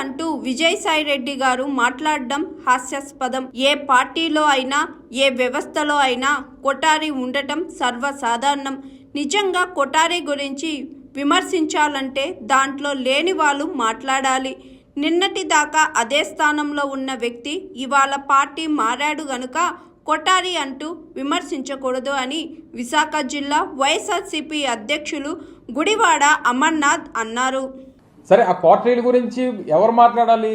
అంటూ విజయసాయి రెడ్డి గారు మాట్లాడడం హాస్యాస్పదం. ఏ పార్టీలో అయినా ఏ వ్యవస్థలో అయినా కొటారి ఉండటం సర్వసాధారణం. నిజంగా కొటారి గురించి విమర్శించాలంటే దాంట్లో లేని వాళ్ళు మాట్లాడాలి. నిన్నటి దాకా అదే స్థానంలో ఉన్న వ్యక్తి ఇవాళ పార్టీ మారాడు గనుక కొటారి అంటూ విమర్శించకూడదు అని విశాఖ జిల్లా వైఎస్ఆర్సీపీ అధ్యక్షులు గుడివాడ అమర్నాథ్ అన్నారు. సరే ఆ క్వార్టరీల గురించి ఎవరు మాట్లాడాలి?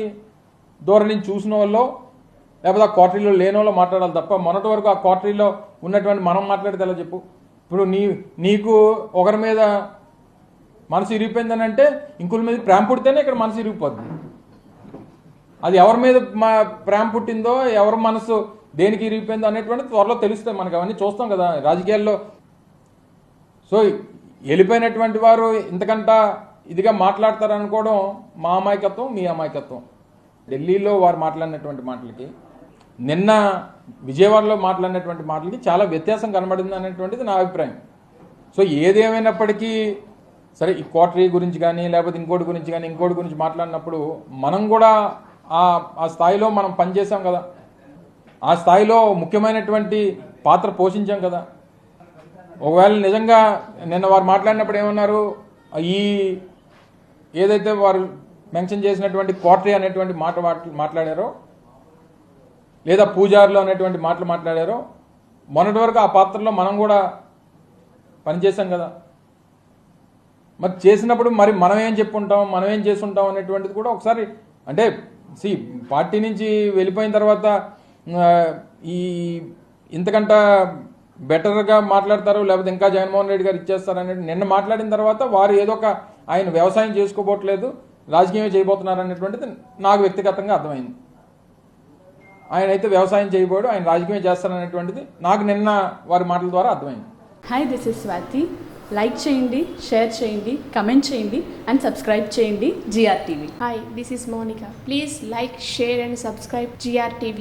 దూరం నుంచి చూసిన వాళ్ళు లేకపోతే ఆ క్వార్టరీలో లేని వాళ్ళు మాట్లాడాలి తప్ప మొన్నటి వరకు ఆ క్వార్టరీలో ఉన్నటువంటి మనం మాట్లాడితే ఎలా చెప్పు? ఇప్పుడు నీ నీకు ఒకరి మీద మనసు ఇరిగిపోయిందని అంటే ఇంకొకరి మీద ప్రేమ పుడితేనే ఇక్కడ మనసు ఇరిగిపోద్ది. అది ఎవరి మీద మా ప్రేమ పుట్టిందో ఎవరి మనసు దేనికి ఇరిగిపోయిందో అనేటువంటి త్వరలో తెలుస్తాయి మనకి. అవన్నీ చూస్తాం కదా రాజకీయాల్లో. సో వెళ్ళిపోయినటువంటి వారు ఇంతకంటా ఇదిగా మాట్లాడతారు అనుకోవడం మా అమాయకత్వం మీ అమాయకత్వం. ఢిల్లీలో వారు మాట్లాడినటువంటి మాటలకి నిన్న విజయవాడలో మాట్లాడినటువంటి మాటలకి చాలా వ్యత్యాసం కనబడింది అనేటువంటిది నా అభిప్రాయం. సో ఏదేమైనప్పటికీ సరే ఈ కోటరీ గురించి కానీ లేకపోతే ఇంకోటి గురించి కానీ ఇంకోటి గురించి మాట్లాడినప్పుడు మనం కూడా ఆ ఆ స్థాయిలో మనం పనిచేసాం కదా. ఆ స్థాయిలో ముఖ్యమైనటువంటి పాత్ర పోషించాం కదా. ఒకవేళ నిజంగా నిన్న వారు మాట్లాడినప్పుడు ఏమన్నారు? ఈ ఏదైతే వారు మెన్షన్ చేసినటువంటి క్వార్టరీ అనేటువంటి మాట మాట్లాడారో లేదా పూజారులు అనేటువంటి మాటలు మాట్లాడారో మొన్నటి వరకు ఆ పాత్రలో మనం కూడా పనిచేసాం కదా. మరి చేసినప్పుడు మరి మనం ఏం చెప్పుంటాం మనం ఏం చేస్తుంటాం అనేటువంటిది కూడా ఒకసారి అంటే సి పార్టీ నుంచి వెళ్ళిపోయిన తర్వాత ఈ ఇంతకంట బెటర్గా మాట్లాడతారు లేకపోతే ఇంకా జగన్మోహన్ రెడ్డి గారు ఇచ్చేస్తారు అనేది నిన్న మాట్లాడిన తర్వాత వారు ఏదో ఒక ఆయన వ్యవసాయం చేసుకోబోట్లేదు రాజకీయం చేయబోతున్నారు అనేటువంటిది నాకు వ్యక్తిగతంగా అర్థమైంది ఆయన అయితే వ్యవసాయం చేయబోడు ఆయన రాజకీయం చేస్తారనేటువంటిది నాకు నిన్న వారి మాటల ద్వారా అర్థమైంది hi this is Swathi like చేయండి షేర్ చేయండి కమెంట్ చేయండి అండ్ సబ్స్క్రైబ్ చేయండి GR TV Hi, this is Monica. Please like, share, and subscribe GRTV.